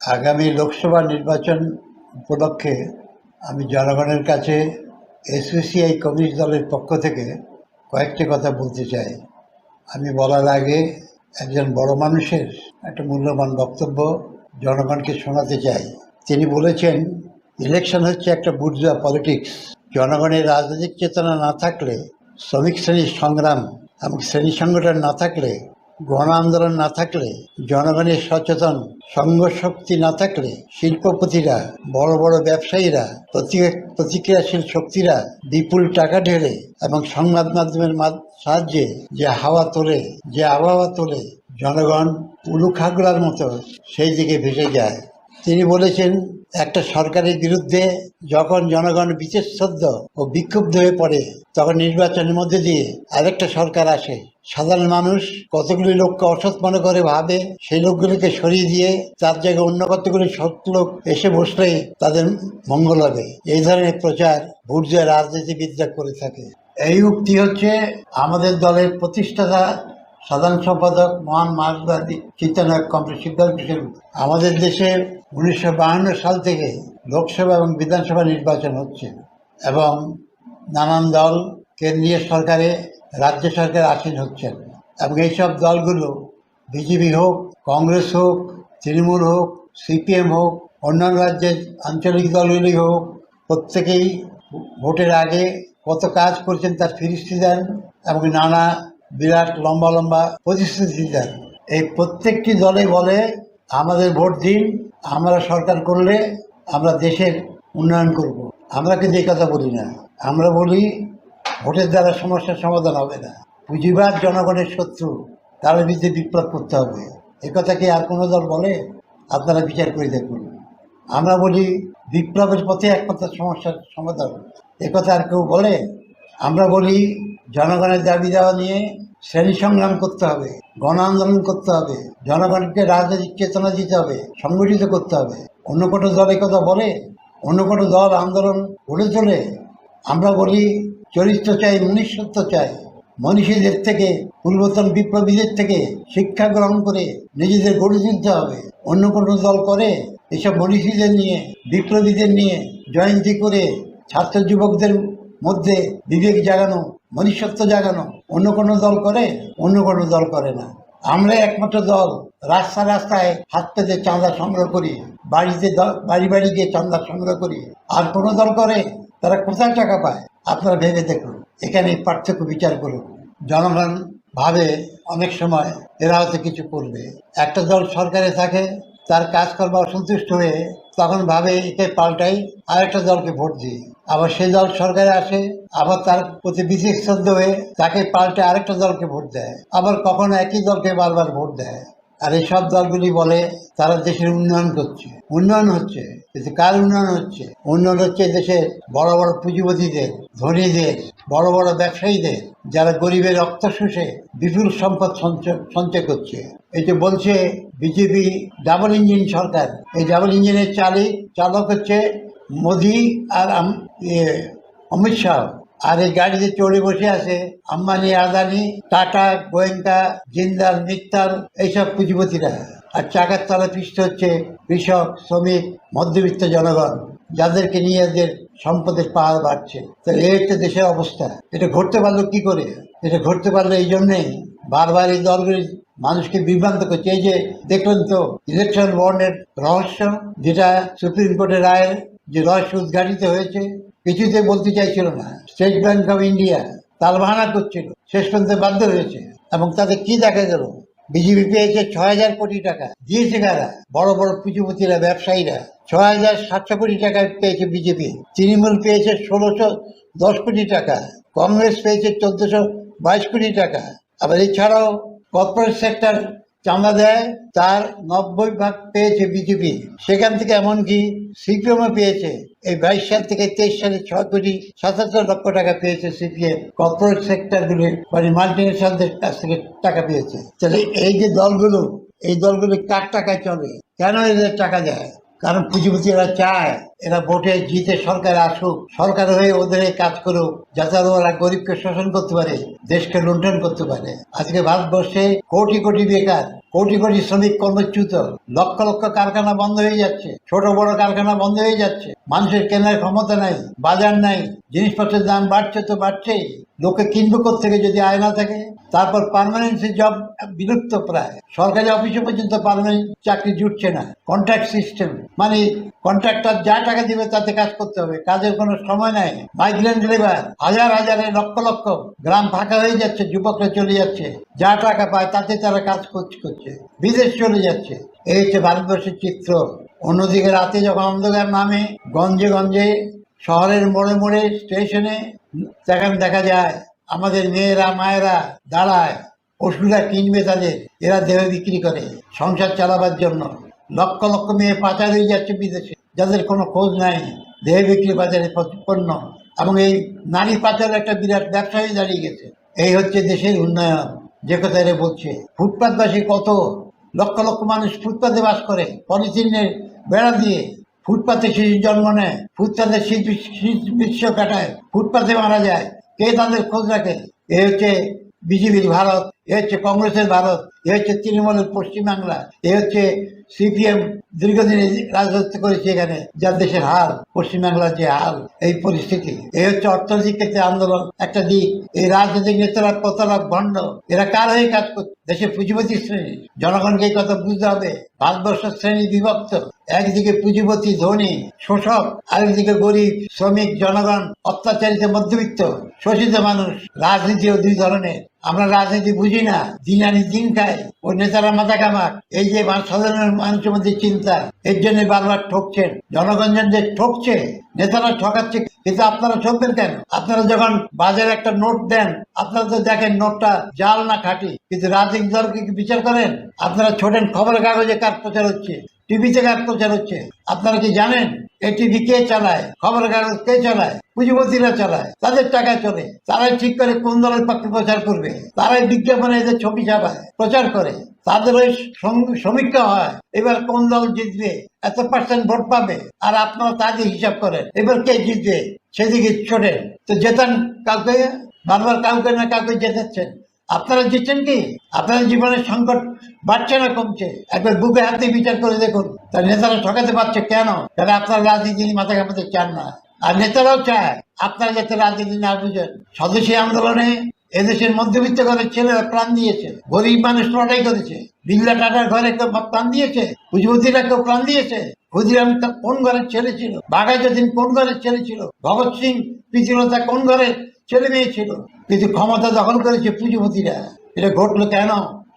আগামী লোকসভা নির্বাচন উপলক্ষে আমি জনগণের কাছে এসইসিআই কমিউনিস্ট দলের পক্ষ থেকে কয়েকটি কথা বলতে চাই। আমি বলার আগে একজন বড় মানুষের একটা মূল্যবান বক্তব্য জনগণকে শোনাতে চাই। তিনি বলেছেন, ইলেকশন হচ্ছে একটা বুর্জুয়া পলিটিক্স। জনগণের রাজনৈতিক চেতনা না থাকলে শ্রমিক শ্রেণির সংগ্রাম এবং শ্রেণি সংগঠন না থাকলে গণ আন্দোলন না থাকলে, জনগণের সচেতন সংঘশক্তি না থাকলে, শিল্পপতিরা, বড় বড় ব্যবসায়ীরা প্রতি- প্রতিক্রিয়াশীল শক্তিরা বিপুল টাকা ঢেলে এবং সংবাদ মাধ্যমের মাধ- সাহায্যে যে হাওয়া তোলে, যে আবহাওয়া তোলে, জনগণ উলুখাগড়ার মতো সেই দিকে ভেসে যায়। তিনি বলেছেন, একটা সরকারের বিরুদ্ধে যখন জনগণ বিচেষদ্ধ ও বিক্ষুব্ধ হয়ে পড়ে, তখন নির্বাচনের মধ্যে দিয়ে আরেকটা সরকার আসে। সাধারণ মানুষ কতগুলি লোককে অসৎ মনে করে ভাবে, সেই লোকগুলিকে সরিয়ে দিয়ে তার জায়গায় অন্য কতগুলি সৎ লোক এসে বসলে তাদের মঙ্গল হবে। এই ধরনের প্রচার বুর্জের রাজনীতিবিদরা করে থাকে। এই উক্তি হচ্ছে আমাদের দলের প্রতিষ্ঠাতা সাধারণ সম্পাদক মহান মার্কসবাদী চিন্তানায়ক কমরেড সিদ্ধার্থ কিশোর আমাদের দেশে উনিশশো সাল থেকে লোকসভা এবং বিধানসভা নির্বাচন হচ্ছে এবং নানান দল কেন্দ্রীয় সরকারে, রাজ্য সরকারে আসীন হচ্ছেন এবং এইসব দলগুলো বিজেপি হোক, কংগ্রেস হোক, তৃণমূল হোক, সিপিএম হোক, অন্যান্য রাজ্যের আঞ্চলিক দলগুলি হোক, প্রত্যেকেই ভোটের আগে কত কাজ করছেন তার ফিরিস্তি দেন এবং নানা বিরাট লম্বা লম্বা প্রতিশ্রুতি দেন এই প্রত্যেকটি দলে বলে, আমাদের ভোট দিন, আমরা সরকার করলে আমরা দেশের উন্নয়ন করব। আমরা কিন্তু এই কথা বলি না। আমরা বলি, ভোটের দ্বারা সমস্যার সমাধান হবে না। পুঁজিবাদ জনগণের শত্রু, তার বিরুদ্ধে বিপ্লব করতে হবে। এ কথা কি আর কোনো দল বলে? আপনারা বিচার করে দেখুন। আমরা বলি, বিপ্লবের পথে একমাত্র সমস্যার সমাধান। এ কথা আর কেউ বলে? আমরা বলি, জনগণের দাবি দেওয়া নিয়ে শ্রেণি সংগ্রাম করতে হবে, গণ আন্দোলন করতে হবে, জনগণকে রাজনৈতিক চেতনা দিতে হবে, সংগঠিত করতে হবে। অন্য কোনো দলের কথা বলে অন্য কোনো দল আন্দোলন গড়ে তোলে। আমরা বলি, চরিত্র চাই, মনুষ্যত্ব চাই। মনীষীদের থেকে, পূর্বতন বিপ্লবীদের থেকে শিক্ষা গ্রহণ করে নিজেদের গড়ে তুলতে হবে। অন্য কোনো দল করে, এসব মনীষীদের নিয়ে, বিপ্লবীদের নিয়ে জয়ন্তী করে ছাত্র যুবকদের মধ্যে বিবেক জাগানো, মনুষ্যত্ব জাগানো, অন্য কোনো দল করে, অন্য কোনো দল করে না। আমরা একমাত্র দল, রাস্তা রাস্তায় হাত পেতে চাঁদা সংগ্রহ করি, বাড়িতে বাড়ি বাড়ি গিয়ে চাঁদা সংগ্রহ করি। আর কোনো দল করে, তারা কোথায় টাকা পায়? আপনারা ভেবে দেখুন। এখানে পার্থক্য বিচার করুন। জনগণ ভাবে অনেক সময় এরা হয়তো কিছু করবে। একটা দল সরকারে থাকে, তার কাজকর্ম অসন্তুষ্ট হয়ে তখন ভাবে একে পাল্টাই, আরেকটা দলকে ভোট দিই। আবার সেই দল সরকারে আসে, আবার তার প্রতি বিশেষ শ্রদ্ধ হয়ে তাকে পাল্টে আরেকটা দলকে ভোট দেয়। আবার কখনো একই দলকে বারবার ভোট দেয়। আর এই সব দলগুলি বলে তারা দেশের উন্নয়ন করছে। উন্নয়ন হচ্ছে কিন্তু কার উন্নয়ন হচ্ছে? উন্নয়ন হচ্ছে দেশের বড় বড় পুঁজিপতিদের, ধনীদের, বড় বড় ব্যবসায়ীদের, যারা গরিবের রক্ত শুষে বিপুল সম্পদ সঞ্চয় করছে। এই যে বলছে বিজেপি ডাবল ইঞ্জিন সরকার, এই ডাবল ইঞ্জিনের চালিক চালক হচ্ছে মোদি আর অমিত শাহ। আর এই গাড়িতে চড়ে বসে আছে আম্বানি, আদানি, টাটা গোয়েঙ্কা জিন্দাল, মিত্তাল, এইসব পুঁজিপতিরা। আর চাকার তলা পৃষ্ঠ হচ্ছে কৃষক, শ্রমিক, মধ্যবিত্ত জনগণ, যাদেরকে নিয়ে এদের সম্পদের পাহাড় বাড়ছে। তাহলে এই হচ্ছে দেশের অবস্থা। এটা ঘটতে পারল কি করে? এটা ঘটতে পারল এই জন্যেই বারবার এই দলগুলি মানুষকে বিভ্রান্ত করছে। এই যে দেখলেন তো, ইলেকশন বন্ডের রহস্য, যেটা সুপ্রিম কোর্টের রায়ের যে রহস্য উদ্ঘাটিত হয়েছে কিছুতে বলতে চাইছিল না। স্টেট ব্যাংক অফ ইন্ডিয়া তালবাহানা করছিল। শেষ পর্যন্ত বাধ্য হয়েছে এবং তাতে কি দেখা গেল? বিজেপি পেয়েছে ছয় হাজার কোটি টাকা। দিয়েছে কারা? বড় বড় পুঁজিপতিরা, ব্যবসায়ীরা। ছয় হাজার সাতশো কোটি টাকা পেয়েছে বিজেপি। তৃণমূল পেয়েছে ষোলোশো দশ কোটি টাকা। কংগ্রেস পেয়েছে চোদ্দশো বাইশ কোটি টাকা। আবার এছাড়াও কর্পোরেট সেক্টর চাঁদা দেয়, তার নব্বই ভাগ পেয়েছে বিজেপি। সেখান থেকে এমনকি সিপিএমও পেয়েছে। এই বাইশ সাল থেকে তেইশ সালে ছয় কোটি সাতাত্তর লক্ষ টাকা পেয়েছে সিপিএম। কর্পোরেট সেক্টরগুলি মানে মাল্টিনেশনালদের কাছ থেকে টাকা পেয়েছে। তাহলে এই যে দলগুলো, এই দলগুলি কার টাকায় চলে? কেন এদের টাকা দেয়? কারণ পুঁজিপতিরা চায় এরা ভোটে জিতে সরকার আসুক, সরকার হয়ে ওদের কাজ করুক যাতে ওরা গরিবকে শোষণ করতে পারে, দেশকে লুণ্ঠন করতে পারে। আজকে ভারতবর্ষে কোটি কোটি বেকার কোটি কোটি শ্রমিক কর্মচ্যুত। লক্ষ লক্ষ কারখানা বন্ধ হয়ে যাচ্ছে। ছোট বড় কারখানা বন্ধ হয়ে যাচ্ছে। মানুষের কেনার ক্ষমতা নাই, বাজার নাই, জিনিসপত্রের দাম বাড়ছে তো বাড়ছেই। লোকে কিনবে থেকে যদি আয় না থাকে? তারপর পার্মানেন্সি জব বিলুপ্ত প্রায়। সরকারি অফিসে পর্যন্ত পার্মানেন্ট চাকরি জুটছে না। কন্ট্রাক্ট সিস্টেম মানে কন্ট্রাক্টর যা টাকা দিবে তাতে কাজ করতে হবে। কাজের কোনো সময় নাই। মাইগ্রেন্ট লেবার হাজার হাজারে লক্ষ লক্ষ। গ্রাম ফাঁকা হয়ে যাচ্ছে, যুবকরা চলে যাচ্ছে। যা টাকা পায় তাতে তারা কাজ করছে। করছে বিদেশ চলে যাচ্ছে। এই হচ্ছে ভারতবর্ষের চিত্র। অন্যদিকে রাতে যখন অন্ধকার নামে, গঞ্জে গঞ্জে, শহরের মোড়ে মোড়ে, স্টেশনে সেখানে দেখা যায়, আমাদের মেয়েরা, মায়েরা দাঁড়ায় ওষুধরা কিনবে তাদের, এরা দেহ বিক্রি করে, সংসার চালাবার জন্য। লক্ষ লক্ষ মেয়ে পাচার হয়ে যাচ্ছে বিদেশে, যাদের কোনো খোঁজ নাই, দেহ বিক্রি বাজারে পণ্য এবং এই নারী পাচার একটা বিরাট ব্যবসা হয়ে দাঁড়িয়ে গেছে। এই হচ্ছে দেশের উন্নয়ন। যে কথা এরা বলছে, ফুটপাতবাসী কত? লক্ষ লক্ষ মানুষ ফুটপাতে বাস করে, পলিথিনের বেড়া দিয়ে ফুটপাতে শিশু জন্ম নেয় ফুটপাতে বিশ্ব কাটায়, ফুটপাতে মারা যায়। কে তাদের খোঁজ রাখে? এ হচ্ছে বিজেপির ভারত। এ হচ্ছে কংগ্রেসের ভারত, এ হচ্ছে তৃণমূলের পশ্চিমবাংলা, এ হচ্ছে সিপিএম দীর্ঘদিন রাজত্ব করেছে এখানে, যার দেশের হাল পশ্চিমবাংলার যে হাল এই পরিস্থিতি। এই হচ্ছে অর্থনৈতিক ক্ষেত্রে আন্দোলন, একটা দিক। এই রাজনৈতিক নেতারা প্রতারক ভণ্ড, এরা কার হয়ে কাজ করছে দেশের পুঁজিপতি শ্রেণি, জনগণকে এই কথা বুঝতে হবে। ভারতবর্ষ শ্রেণি বিভক্ত, একদিকে পুঁজিপতি ধনী, শোষক, আরেকদিকে গরিব, শ্রমিক, জনগণ, অত্যাচারিত, মধ্যবিত্ত, শোষিত মানুষ রাজনীতিও দুই ধরনের। আমরা রাজনীতি বুঝি না দিন আনি দিন খাই ওই নেতারা মাথা কামাক এই যে সাধারণ মানুষের মধ্যে চিন্তা, এর জন্য বারবার ঠকছেন, জনগণ যে ঠকছে, নেতারা ঠকাচ্ছে, কিন্তু আপনারা ঠকবেন কেন? আপনারা যখন বাজারে একটা নোট দেন, আপনারা তো দেখেন নোটটা জাল না খাটি, কিন্তু রাজনীতি দলকে বিচার করেন? আপনারা ছোটেন খবরের কাগজে কার প্রচার হচ্ছে? টিভিতে কার প্রচার হচ্ছে। আপনারা কি জানেন? এই টিভি কে চালায়? খবরের কাগজ কে চালায়? পুঁজিপতিরা চালায়? তাদের টাকা চলে। তারাই ঠিক করে কোন দলের পক্ষে প্রচার করবে? তারাই বিজ্ঞাপনে এদের ছবি ছাপায় প্রচার করে। তাদের ওই সম- সমীক্ষা হয়, এবার কোন দল জিতবে, এত পার্সেন্ট ভোট পাবে, আর আপনারা তা দিয়ে হিসাব করেন। এবার কে জিতবে, সেদিকে ছোটেন তো জেতান কাউকে? বারবার কাউকে না কাউকে জেতাচ্ছেন? আপনারা জিতছেন কি? আপনার জীবনের সংকট বাড়ছে না কমছে? একবার বুকে হাতে বিচার করে দেখুন। তার নেতারা ঠকাতে পারছে কেন? কারণ আপনার রাজনীতি মাথা কামাতে চান না। আর নেতারাও চায়, আপনারা যাতে রাজনীতি না বুঝেন। স্বদেশী আন্দোলনে এদেশের মধ্যবিত্ত ঘরের ছেলেরা প্রাণ দিয়েছে। গরিব মানুষ লড়াই করেছে। বিল্লা টাটার ঘরে কেউ প্রাণ দিয়েছে। পুঁজিপতিরা কেউ প্রাণ দিয়েছে। ক্ষুদিরাম কোন ঘরের ছেলে ছিল? বাঘা কোন ঘরের ছেলে ছিল? ভগৎ সিং প্রীতিলতা কোন ঘরের ছেলে মেয়ে ছিল কিন্তু ক্ষমতা দখল করেছে পুঁজিপতিরা। এটা ঘটলো কেন?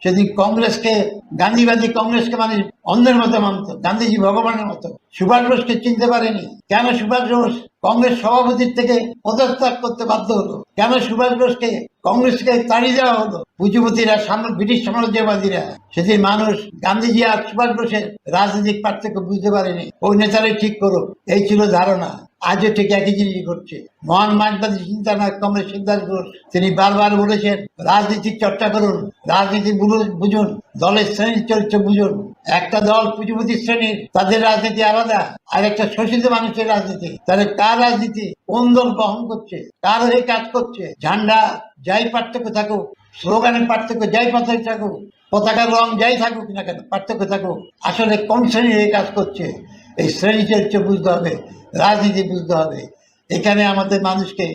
সেদিন কংগ্রেসকে, গান্ধীবাদী কংগ্রেসকে মানে অন্ধের মতো মানত, গান্ধীজি ভগবানের মতো। সুভাষ বোসকে চিনতে পারেনি। কেন সুভাষ বোস কংগ্রেস সভাপতির থেকে পদত্যাগ করতে বাধ্য হলো? কেন সুভাষ বোসকে কংগ্রেসকে তাড়িয়ে দেওয়া হলো? পুঁজিপতিরা ব্রিটিশ সাম্রাজ্যবাদীরা। সেদিন মানুষ গান্ধীজি আর সুভাষ বোসের রাজনৈতিক পার্থক্য বুঝতে পারেনি। ওই নেতারাই ঠিক করুক। এই ছিল ধারণা। আজও ঠিক একই জিনিস ঘটছে। মহান মার্কবাদী চিন্তা নয় কংগ্রেস সিদ্ধান্ত তিনি বারবার বলেছেন, রাজনীতির চর্চা করুন, রাজনীতি বুঝুন- দলের শ্রেণির চরিত্র বুঝুন। একটা দল পুঁজিপতি শ্রেণির তাদের রাজনীতি আলাদা, আর একটা শোষিত মানুষের রাজনীতি। তাহলে কার রাজনীতি? কোন দল বহন করছে? কার হয়ে কাজ করছে? ঝান্ডা যাই পার্থক্য থাকুক স্লোগানের পার্থক্য যাই পার্থক্য থাকুক, পতাকার রং যাই থাকুক না কেন, পার্থক্য থাকুক। আসলে কোন শ্রেণির হয়ে কাজ করছে? এই শ্রেণি চরিত্র বুঝতে হবে। রাজনীতি বুঝতে হবে। এখানে আমাদের মানুষকে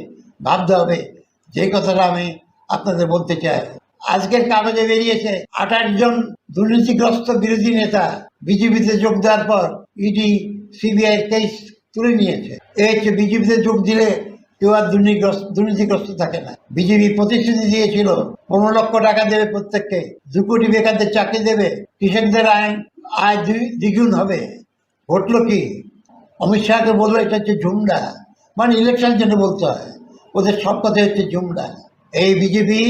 ভাবতে হবে। যে কথাটা আমি আপনাদের বলতে চাই। আজকের কাগজে বেরিয়েছে আঠাশ জন দুর্নীতিগ্রস্ত বিরোধী নেতা বিজেপিতে যোগ দেওয়ার পর ইডি, সিবিআই কেস তুলে নিয়েছে। এই হচ্ছে বিজেপিতে যোগ দিলে কেউ আর দুর্নীতিগ্রস্ত দুর্নীতিগ্রস্ত থাকে না। বিজেপি প্রতিশ্রুতি দিয়েছিল, পনেরো লক্ষ টাকা দেবে প্রত্যেককে, দু কোটি বেকারদের চাকরি দেবে, কৃষকদের আয় আয় দ্বিগুণ হবে। ঘটলো কি অমিত শাহকে বলল এটা হচ্ছে ঝুমডা মানে ইলেকশন জন্য বলতে হয়। ওদের সব কথা হচ্ছে ঝুমডা এই বিজেপি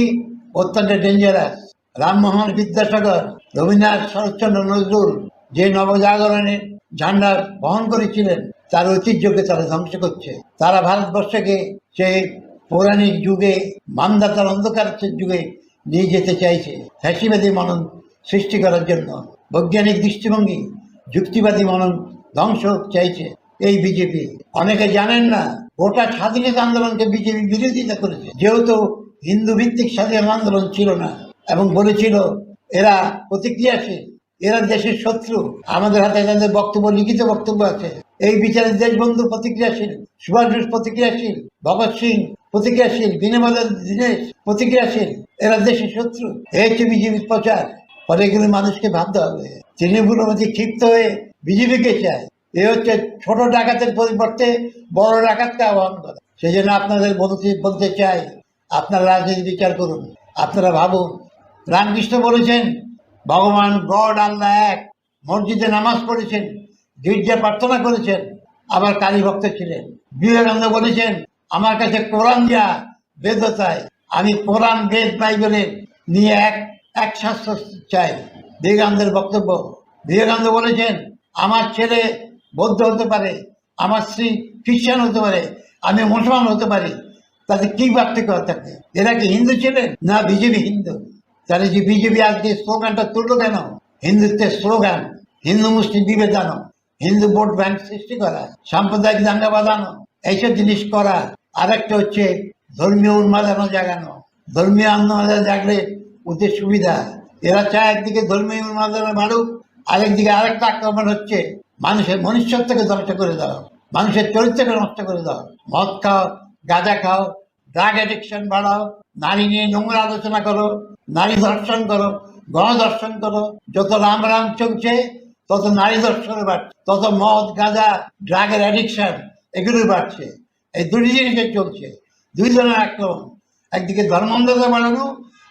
অত্যন্ত ডেঞ্জারাস রামমোহন বিদ্যাসাগর, রবীন্দ্রনাথ শরৎচন্দ্র নজরুল যে নবজাগরণের ঝান্ডা বহন করেছিলেন, তার ঐতিহ্যকে তারা ধ্বংস করছে। তারা ভারতবর্ষকে সেই পৌরাণিক যুগে মানদাতার অন্ধকার যুগে নিয়ে যেতে চাইছে। ফ্যাসিবাদী মনন সৃষ্টি করার জন্য। বৈজ্ঞানিক দৃষ্টিভঙ্গি, যুক্তিবাদী মনন ধ্বংস চাইছে এই বিজেপি। অনেকে জানেন না, গোটা স্বাধীনতা আন্দোলনকে বিজেপি বিরোধিতা করেছে। যেহেতু হিন্দু ভিত্তিক স্বাধীনতা আন্দোলন ছিল না এবং বলেছিল, এরা প্রতিক্রিয়াশীল এরা দেশের শত্রু। আমাদের হাতে তাদের বক্তব্য, লিখিত বক্তব্য আছে। এই বিচারে দেশবন্ধু প্রতিক্রিয়াশীল সুভাষ বোস প্রতিক্রিয়াশীল, ভগৎ সিং প্রতিক্রিয়াশীল বিনবাদ দীনেশ প্রতিক্রিয়াশীল, এরা দেশের শত্রু। এই হচ্ছে বিজেপির প্রচার, ফলে এগুলো মানুষকে ভাবতে হবে। তৃণমূলের মধ্যে ক্ষিপ্ত হয়ে বিজেপিকে চায়? এ হচ্ছে ছোট ডাকাতের পরিবর্তে বড় ডাকাতকে আহ্বান করে। সেই জন্য আপনাদের বলতে বলতে চাই, আপনারা রাজনীতি বিচার করুন। আপনারা ভাবুন, রামকৃষ্ণ বলেছেন, ভগবান গড আল্লাহ এক, মসজিদে নামাজ পড়েছেন, গির্জা প্রার্থনা করেছেন, আবার কালী ভক্ত ছিলেন। বিবেকানন্দ বলেছেন, আমার কাছে কোরআন যা বেদতায় আমি কোরআন, বেদ বাইবেলের নিয়ে এক এক শাস্ত্র চাই। বিবেকানন্দের বক্তব্য। বিবেকানন্দ বলেছেন আমার ছেলে বৌদ্ধ হতে পারে, আমার স্ত্রী খ্রিস্টান হতে পারে, আমি মুসলমান হতে পারি, তাতে কি পার্থক্য থাকে? এরা কি হিন্দু ছিলেন না বিজেপি হিন্দু? তাহলে যে বিজেপি আজকে স্লোগানটা তুললো কেন? হিন্দুত্বের স্লোগান, হিন্দু মুসলিম বিভেদানো হিন্দু ভোট ব্যাংক সৃষ্টি করা, সাম্প্রদায়িক দাঙ্গা বাঁধানো, এইসব জিনিস করা, আরেকটা হচ্ছে ধর্মীয় উন্মাদনা জাগানো। ধর্মীয় উন্মাদনা জাগলে ওদের সুবিধা। এরা চায় একদিকে ধর্মীয় উন্মাদনা বাড়ুক আরেকদিকে আরেকটা আক্রমণ হচ্ছে, মানুষের মনুষ্যত্বকে ধ্বংস করে দাও, মানুষের চরিত্রকে নষ্ট করে দাও। মদ খাও, গাঁজা খাও ড্রাগ অ্যাডিকশন বাড়াও, নারী নিয়ে নোংরা আলোচনা করো, নারী ধর্ষণ করো, গণধর্ষণ করো। যত রাম রাম চলছে, তত নারী ধর্ষণ বাড়ছে, তত মদ, গাঁজা ড্রাগের অ্যাডিকশন এগুলো বাড়ছে। এই দুটি জিনিসে চলছে দুই ধরনের আক্রমণ, একদিকে ধর্মান্ধতা বাড়ানো,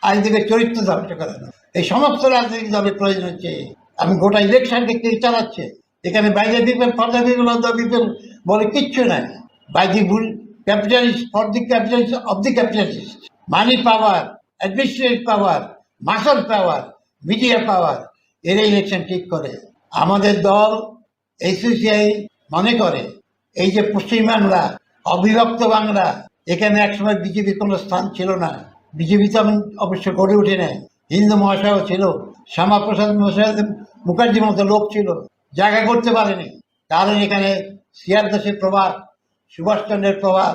আর একদিকে চরিত্র ধ্বংস করানো। এই সমস্ত রাজনৈতিক দলের প্রয়োজন হচ্ছে আমি গোটা ইলেকশনকে কে চালাচ্ছে? এখানে বাইরে people for the people of বলে কিচ্ছু নাই। By the bull capitalist for the capitalist of the capitalist money power administrative power muscle power media power এরা ইলেকশন ঠিক করে। আমাদের দল এসিসিআই মনে করে, এই যে পশ্চিম বাংলা, অবিভক্ত বাংলা, এখানে একসময় বিজেপির কোনো স্থান ছিল না। বিজেপি তো অবশ্য গড়ে উঠে নাই। হিন্দু মহাশয়ও ছিল। শ্যামাপ্রসাদ মহাশয় মুখার্জির মতো লোক ছিল, জায়গা করতে পারেনি। কারণ এখানে সিয়ার দাসের প্রভাব, সুভাষচন্দ্রের প্রভাব।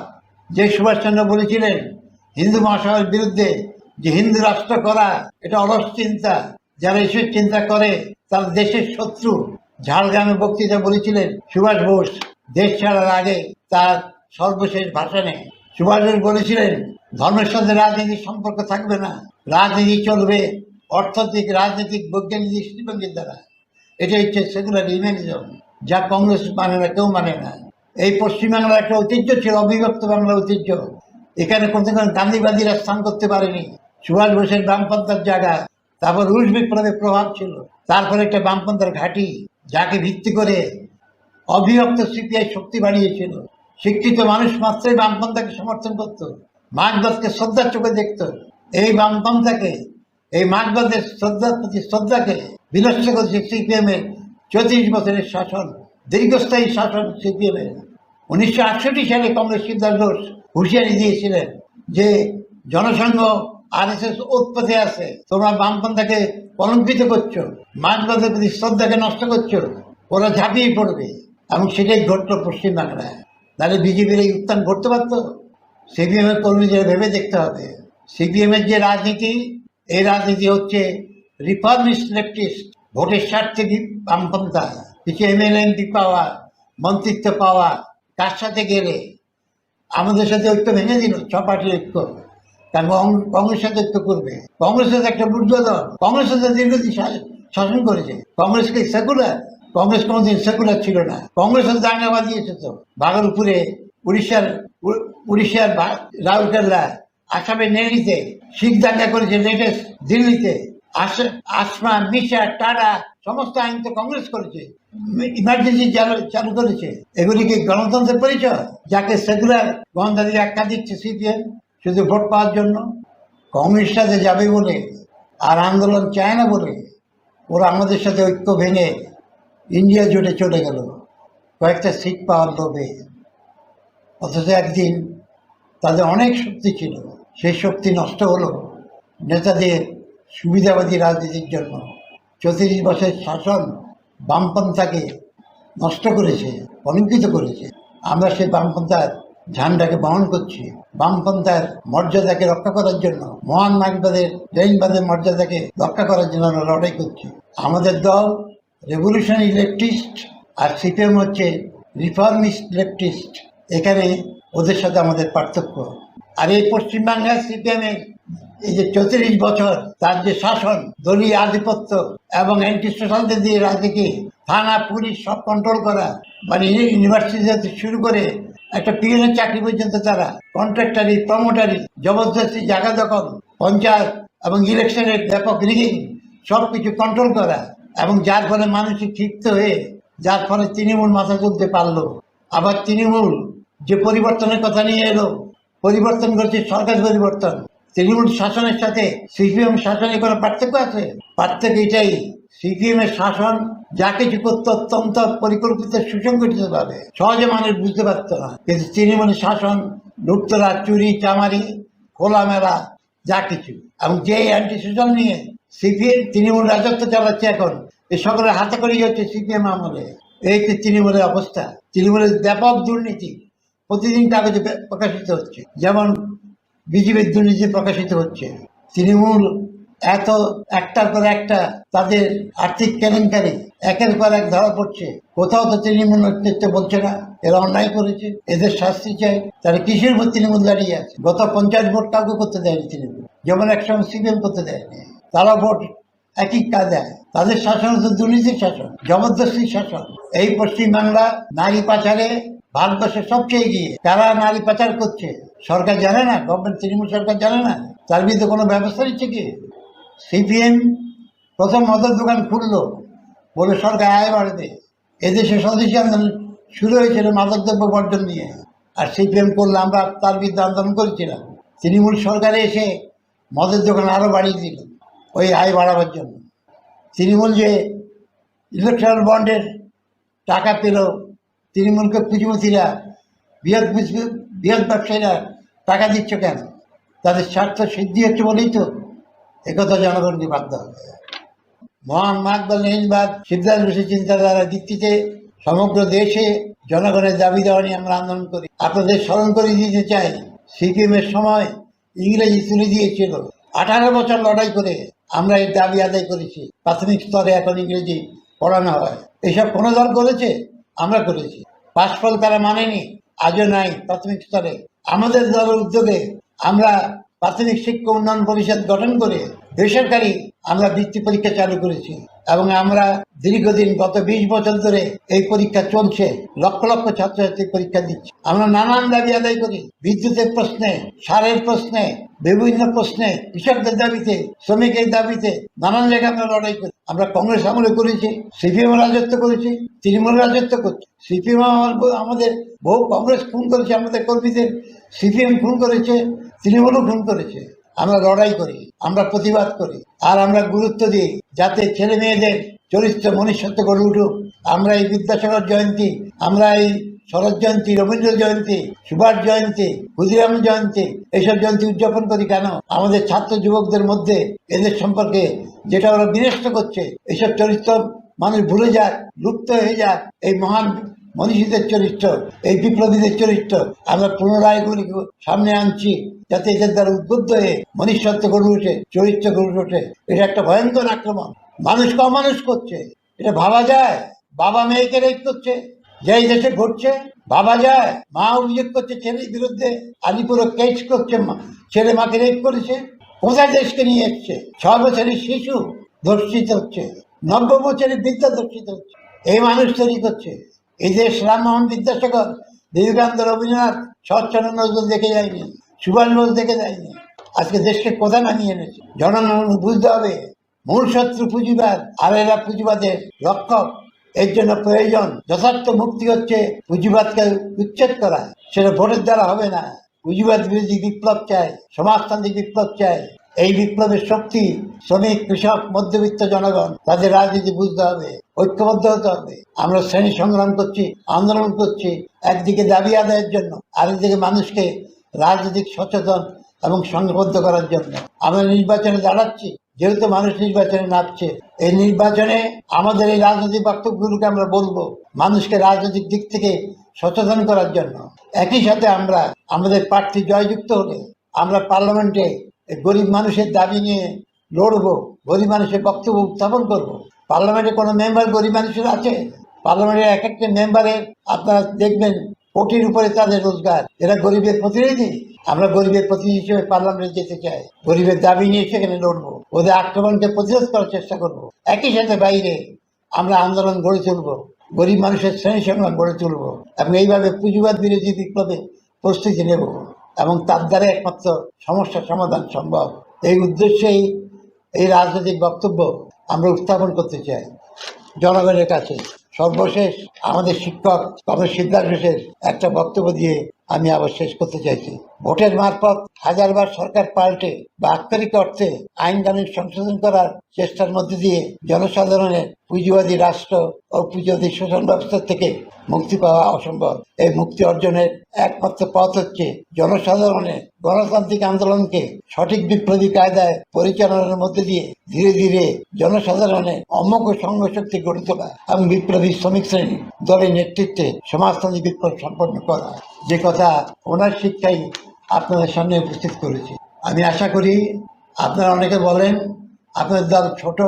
যে সুভাষচন্দ্র বলেছিলেন, হিন্দু মহাসভার বিরুদ্ধে যে হিন্দু রাষ্ট্র করা, এটা অলস চিন্তা। যারা এসব চিন্তা করে, তারা দেশের শত্রু। ঝাড়গ্রামে বক্তৃতা বলেছিলেন সুভাষ বোস, দেশ ছাড়ার আগে তার সর্বশেষ ভাষণে। সুভাষ বোস বলেছিলেন, ধর্মের সাথে রাজনীতির সম্পর্ক থাকবে না। রাজনীতি চলবে অর্থনৈতিক, রাজনৈতিক, বৈজ্ঞানিক দৃষ্টিভঙ্গির দ্বারা। এটা হচ্ছে সেকুলার ইউম্যানিজম যা কংগ্রেস মানে না, কেউ মানে না। এই পশ্চিমবাংলার একটা ঐতিহ্য ছিল, অবিভক্ত বাংলার ঐতিহ্য। এখানে কোনো গান্ধীবাদীরা স্থান করতে পারেনি। সুভাষ বোসের বামপন্থার জায়গা, তারপর রুশ বিপ্লবের প্রভাব ছিল। তারপরে একটা বামপন্থার ঘাঁটি, যাকে ভিত্তি করে অবিভক্ত সিপিআই শক্তি বাড়িয়েছিল। শিক্ষিত মানুষ মাত্রই বামপন্থাকে সমর্থন করত। মার্কবাদকে শ্রদ্ধার চোখে দেখত। এই বামপন্থাকে এই মার্কবাদের শ্রদ্ধার প্রতি শ্রদ্ধাকে বিনষ্ট করেছে সিপিএমের চৌত্রিশ বছরের শাসন, দীর্ঘস্থায়ী শাসন সিপিএম এর উনিশশো আটষট্টি সালে কংগ্রেস সিদ্ধার্থ ঘোষ হুঁশিয়ারি দিয়েছিলেন যে জনসংঘ আর এস এস উৎপথে আছে, তোমরা বামপন্থাকে কলঙ্কিত করছ মার্কবাদের প্রতি শ্রদ্ধাকে নষ্ট করছ, ওরা ঝাঁপিয়ে পড়বে। এবং সেটাই ঘটলো পশ্চিমবাংলায় তাহলে বিজেপির এই উত্থান ঘটতে পারতো? সিপিএমের কর্মীদের ভেবে দেখতে হবে। সিপিএমের যে রাজনীতি এই রাজনীতি হচ্ছে রিফর্মিস্ট লেফটিস্ট ভোটের স্বার্থে বামপন্থা। কিছু এমএলএ এমপি পাওয়া, মন্ত্রিত্ব পাওয়া, কার সাথে গেলে? আমাদের সাথে ঐক্য ভেঙে দিল ছ পার্টির ঐক্য কং- কংগ্রেস সাথে ঐক্য করবে? কংগ্রেস হচ্ছে একটা বুদ্ধ দল। কংগ্রেস হচ্ছে দীর্ঘদিন শাসন করেছে। কংগ্রেসকে সেকুলার? কংগ্রেস কোনোদিন সেকুলার ছিল না। কংগ্রেস হচ্ছে দাঙ্গাবাদী এসেছে। ভাগলপুরে উড়িষ্যার উড়িষ্যার বা- রাউরকেল্লা আসামে নেড়িতে শিখ দাঙ্গা করেছে লেটেস্ট দিল্লিতে। আসমা মিশা টাটা সমস্ত আইন তো কংগ্রেস করেছে। ইমার্জেন্সি চালু করেছে। এগুলি কি গণতন্ত্রের পরিচয়, যাকে সেকুলার গণতান্ত্রিক আখ্যা দিচ্ছে সিপিএম, শুধু ভোট পাওয়ার জন্য। কংগ্রেস সাথে যাবে বলে, আর আন্দোলন চায় না বলে, ওরা আমাদের সাথে ঐক্য ভেঙে ইন্ডিয়া জোটে চলে গেল। কয়েকটা সিট পাওয়ার লোভে। অথচ একদিন তাদের অনেক শক্তি ছিল। সেই শক্তি নষ্ট হলো নেতাদের সুবিধাবাদী রাজনীতির জন্য। চৌত্রিশ বছরের শাসন বামপন্থাকে নষ্ট করেছে, কলঙ্কিত করেছে। আমরা সেই বামপন্থার ঝান্ডাকে বহন করছি। বামপন্থার মর্যাদাকে রক্ষা করার জন্য, মহান নাগবাদের জৈনবাদের মর্যাদাকে রক্ষা করার জন্য আমরা লড়াই করছি। আমাদের দল রেভলিউশনারি লেফটিস্ট আর সিপিএম হচ্ছে রিফর্মিস্ট লেফটিস্ট এখানে ওদের সাথে আমাদের পার্থক্য। আর এই পশ্চিমবাংলার সিপিএমের এই যে চৌত্রিশ বছর তার যে শাসন, দলীয় আধিপত্য এবং অ্যান্টি সোশ্যালদের দিয়ে রাজনীতি থানা, পুলিশ সব কন্ট্রোল করা মানে ইউনিভার্সিটি শুরু করে একটা পিএনের চাকরি পর্যন্ত তারা কন্ট্রাক্টারি প্রমোটারি জবরদস্তি, জায়গা দখল, পঞ্চায়েত এবং ইলেকশনের ব্যাপক রিগিং সব কিছু কন্ট্রোল করা এবং যার ফলে মানুষই ক্ষিপ্ত হয়ে, যার ফলে তৃণমূল মাথা তুলতে পারল। আবার তৃণমূল যে পরিবর্তনের কথা নিয়ে এলো, পরিবর্তন করছে সরকার পরিবর্তন। তৃণমূল শাসনের সাথে সিপিএম শাসনের কোনো পার্থক্য আছে? পার্থক্য এটাই সিপিএম এর শাসন যা কিছু করতে অত্যন্ত পরিকল্পিত সুসংগঠিত ভাবে সহজে মানুষ বুঝতে পারত না। কিন্তু তৃণমূলের শাসন লুপ্তরা চুরি, চামারি, খোলামেলা, যা কিছু। এবং যে অ্যান্টি সোশ্যাল নিয়ে সিপিএম তৃণমূল রাজত্ব চালাচ্ছে এখন, এ সকলের হাতে করেই হচ্ছে সিপিএম আমলে। এই তৃণমূলের অবস্থা। তৃণমূলের ব্যাপক দুর্নীতি। প্রতিদিন কাগজে প্রকাশিত হচ্ছে। যেমন বিজেপির দুর্নীতি প্রকাশিত হচ্ছে। তৃণমূল এত একটার পর একটা তাদের আর্থিক কেলেঙ্কারি, একের পর এক ধরা পড়ছে। কোথাও তো তৃণমূল নেতৃত্ব বলছে না, এরা অন্যায় করেছে, এদের শাস্তি চাই। তারা কিসের উপর তৃণমূল দাঁড়িয়ে আছে? গত পঞ্চাশ ভোট কাউকে করতে দেয়নি তৃণমূল। যেমন একসময় সিপিএম করতে দেয়নি। তারা ভোট একই কাজ দেয়। তাদের শাসন হচ্ছে দুর্নীতির শাসন, জবরদস্তির শাসন। এই পশ্চিমবাংলা নারী পাচারে ভারতবর্ষের সবচেয়ে এগিয়ে। তারা নারী পাচার করছে, সরকার জানে না গভর্নমেন্ট তৃণমূল সরকার জানে না, তার বিরুদ্ধে কোনো ব্যবস্থা নিচ্ছে কি? সিপিএম প্রথম মদের দোকান খুললো, বলে সরকার আয় বাড়বে এদেশে স্বদেশী আন্দোলন শুরু হয়েছিল মাদকদ্রব্য বর্জন নিয়ে। আর সিপিএম করলে আমরা তার বিরুদ্ধে আন্দোলন করেছিলাম। তৃণমূল সরকারে এসে মদের দোকান আরও বাড়িয়ে দিল, ওই আয় বাড়াবার জন্য। তৃণমূল যে ইলেকট্রাল বন্ডের টাকা পেল তৃণমূলকে পুঁজিপতিরা বৃহৎ বৃহৎ ব্যবসায়ীরা টাকা দিচ্ছ কেন? তাদের স্বার্থ সিদ্ধি হচ্ছে বলেই তো একথা জনগণকে ভাবতে হবে। মহান মাকবাল লেনিনবাদ সিদ্ধান্ত বসে চিন্তাধারা ভিত্তিতে সমগ্র দেশে জনগণের দাবি দেওয়া নিয়ে আমরা আন্দোলন করি। আপনাদের স্মরণ করে দিতে চাই সিকিমের সময় ইংরেজি তুলে দিয়েছিল। আঠারো বছর লড়াই করে আমরা এই দাবি আদায় করেছি। প্রাথমিক স্তরে এখন ইংরেজি পড়ানো হয়। এসব কোনো দল করেছে? আমরা করেছি। পাশফল তারা মানেনি আজও নাই প্রাথমিক স্তরে। আমাদের দলের উদ্যোগে আমরা প্রাথমিক শিক্ষা উন্নয়ন পরিষদ গঠন করে বেসরকারি আমরা বৃত্তি পরীক্ষা চালু করেছি এবং আমরা দীর্ঘদিন গত বিশ বছর ধরে এই পরীক্ষা চলছে, লক্ষ লক্ষ ছাত্রছাত্রী পরীক্ষা দিচ্ছে। আমরা নানান দাবি আদায় করি, বিদ্যুতের প্রশ্নে, সারের প্রশ্নে, বিভিন্ন প্রশ্নে, কৃষকদের দাবিতে, শ্রমিকের দাবিতে নানান জায়গায় আমরা লড়াই করি। আমরা কংগ্রেস আমলে করেছি, সিপিএম রাজত্ব করেছি, তৃণমূল রাজত্ব করছি। সিপিএম আমাদের বহু কংগ্রেস খুন করেছে আমাদের কর্মীদের, সিপিএম খুন করেছে তৃণমূলও খুন করেছে। আমরা লড়াই করি, আমরা প্রতিবাদ করি, আর আমরা গুরুত্ব দিই যাতে ছেলে মেয়েদের চরিত্র মনুষ্যত্ব গড়ে উঠুক। আমরা এই বিদ্যাসাগর জয়ন্তী, আমরা এই শরৎ জয়ন্তী, রবীন্দ্র জয়ন্তী, সুভাষ জয়ন্তী, ক্ষুদিরাম জয়ন্তী, এইসব জয়ন্তী উদযাপন করি কেন? আমাদের ছাত্র যুবকদের মধ্যে এদের সম্পর্কে যেটা ওরা বিনষ্ট করছে এইসব চরিত্র মানুষ ভুলে যাক, লুপ্ত হয়ে যাক, এই মহান মনীষীদের চরিত্র, এই বিপ্লবীদের চরিত্র আমরা পুনরায় গুলিকে সামনে আনছি যাতে এদের দ্বারা উদ্বুদ্ধ হয়ে মনুষ্যত্ব গড়ে ওঠে চরিত্র গড়ে ওঠে এটা একটা ভয়ঙ্কর আক্রমণ। মানুষকে অমানুষ করছে? এটা ভাবা যায়? বাবা মেয়েকে রেপ করছে? যেই দেশে ঘটছে, ভাবা যায়? মা অভিযোগ করছে, ছেলের বিরুদ্ধে আলিপুরে কেস করছে ছেলে মাকে রেপ করেছে। কোথায় দেশকে নিয়ে এসছে? ছ বছরের শিশু ধর্ষিত হচ্ছে নব্বই বছরের বিদ্যা ধর্ষিত হচ্ছে। এই মানুষ তৈরি করছে। এই দেশ রামমোহন বিদ্যাসাগর বিবেকানন্দ রবীন্দ্রনাথ শরৎচন্দ্র নজরুল দেখে যায়নি, সুভাষ বোস দেখে যায়নি, আজকে দেশকে কোথায় নামিয়ে এনেছে। জনগণ বুঝতে হবে, মূল শত্রু পুঁজিবাদ, আর এরা পুঁজিবাদের রক্ষক। এর জন্য প্রয়োজন যথার্থ মুক্তি হচ্ছে পুঁজিবাদকে উচ্ছেদ করা। সেটা ভোটের দ্বারা হবে না। পুঁজিবাদ বিরোধী বিপ্লব চায় সমাজতান্ত্রিক বিপ্লব চায় এই বিপ্লবের শক্তি, শ্রমিক, কৃষক, মধ্যবিত্ত জনগণ, তাদের রাজনীতি বুঝতে হবে, ঐক্যবদ্ধ হতে হবে। আমরা শ্রেণি সংগ্রাম করছি, আন্দোলন করছি, একদিকে দাবি আদায়ের জন্য, আরেকদিকে মানুষকে রাজনৈতিক সচেতন এবং সংঘবদ্ধ করার জন্য। আমরা নির্বাচনে দাঁড়াচ্ছি, যেহেতু মানুষ নির্বাচনে নামছে। এই নির্বাচনে আমাদের এই রাজনৈতিক বক্তব্যগুলোকে আমরা বলব, মানুষকে রাজনৈতিক দিক থেকে সচেতন করার জন্য। একই সাথে আমরা, আমাদের প্রার্থী জয়যুক্ত হলে, আমরা পার্লামেন্টে গরিব মানুষের দাবি নিয়ে লড়বো, গরিব মানুষের বক্তব্য উত্থাপন করব। পার্লামেন্টে কোনো মেম্বার গরিব মানুষের আছে? পার্লামেন্টের এক একটা মেম্বারের আপনারা দেখবেন কোটির উপরে তাদের রোজগার। এরা গরিবের প্রতিনিধি। আমরা গরিবের প্রতিনিধি হিসেবে পার্লামেন্টে যেতে চাই। গরিবের দাবি নিয়ে সেখানে লড়বো। ওদের আক্রমণকে প্রতিরোধ করার চেষ্টা করব। একই সাথে বাইরে আমরা আন্দোলন গড়ে তুলব। গরিব মানুষের শ্রেণি সংগ্রাম গড়ে তুলব। এবং এইভাবে পুঁজিবাদ বিরোধী বিপ্লবে প্রস্তুতি নেব। এবং তার দ্বারা একমাত্র সমস্যার সমাধান সম্ভব। এই উদ্দেশ্যেই এই রাজনৈতিক বক্তব্য আমরা উত্থাপন করতে চাই। জনগণের কাছে সর্বশেষ আমাদের শিক্ষক কমল সিদ্ধার্থ একটা বক্তব্য দিয়ে আমি আবার শেষ করতে চাইছি। ভোটের মারফত হাজারবার সরকার পাল্টে বা আক্ষরিক অর্থে আইন সংশোধন করার চেষ্টার মধ্যে দিয়ে জনসাধারণের পুঁজিবাদী রাষ্ট্র ও পুঁজিবাদী শোষণ ব্যবস্থা থেকে মুক্তি পাওয়া অসম্ভব। এই মুক্তি অর্জনের একমাত্র পথ হচ্ছে জনসাধারণের গণতান্ত্রিক আন্দোলনকে সঠিক বিপ্লবী কায়দায় পরিচালনার মধ্যে দিয়ে ধীরে ধীরে জনসাধারণের অমোঘ সংঘশক্তি গড়ে তোলা এবং বিপ্লবী শ্রমিক শ্রেণি দলের নেতৃত্বে সমাজতান্ত্রিক বিপ্লব সম্পন্ন করা। যে কথা ওনার শিক্ষাই আপনাদের সামনে উপস্থিত করেছি। আমি আশা করি আপনারা অনেকে বলেন, আপনাদের দল ছোট,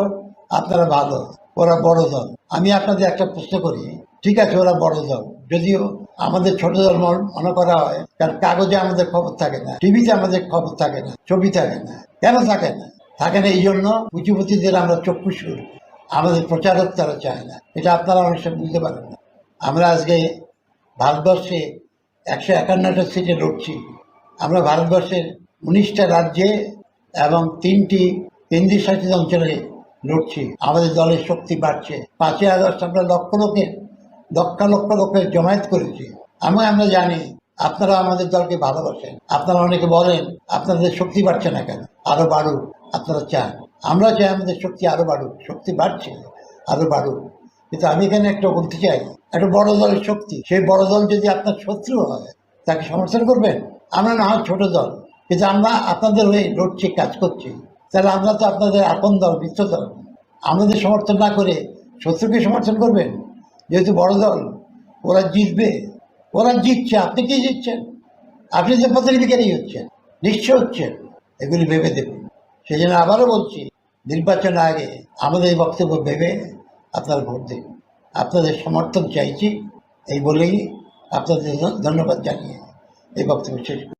আপনারা ভালো, ওরা বড় দল। আমি আপনাদের একটা প্রশ্ন করি, ঠিক আছে, ওরা বড় দল। যদিও আমাদের ছোট দল মন- করা হয়, কারণ কাগজে আমাদের খবর থাকে না, টিভিতে আমাদের খবর থাকে না, ছবি থাকে না, কেন থাকে না? থাকে না এই জন্য পুঁজিপতিদের আমরা চক্ষু সুর। আমাদের প্রচারক তারা চায় না। এটা আপনারা অনেক সময় বুঝতে পারেন না। আমরা আজকে ভারতবর্ষে একশো একান্নটা সিটে লড়ছি। আমরা ভারতবর্ষের উনিশটা রাজ্যে এবং তিনটি কেন্দ্রশাসিত অঞ্চলে লড়ছি। আমাদের দলের শক্তি বাড়ছে। পাঁচই আগস্ট আমরা লক্ষ লোকের লক্ষ লক্ষ লোকের জমায়েত করেছি। আমি, আমরা জানি আপনারা আমাদের দলকে ভালোবাসেন। আপনারা অনেকে বলেন, আপনাদের শক্তি বাড়ছে না কেন? আরও বাড়ুক, আপনারা চান। আমরা চাই আমাদের শক্তি আরও বাড়ুক। শক্তি বাড়ছে, আরও বাড়ুক। কিন্তু আমি এখানে একটা বলতে চাই একটা বড় দলের শক্তি। সেই বড় দল যদি আপনার শত্রু হয়, তাকে সমর্থন করবেন? আমরা না হয় ছোট দল। কিন্তু আমরা আপনাদের হয়ে লড়ছি, কাজ করছি। তাহলে আমরা তো আপনাদের আপন দল, মিত্র দল। আমাদের সমর্থন না করে শত্রুকে সমর্থন করবেন? যেহেতু বড় দল, ওরা জিতবে। ওরা জিতছে, আপনি কি জিতছেন? আপনি যে প্রতিনিধিকারই হচ্ছেন, নিশ্চয় হচ্ছেন। এগুলি ভেবে দেবেন সেই জন্য আবারও বলছি নির্বাচন আগে আমাদের এই বক্তব্য ভেবে আপনারা ভোট দিন। আপনাদের সমর্থন চাইছি এই বলেই আপনাদের ধন্যবাদ জানিয়ে এই বক্তব্য শেষ।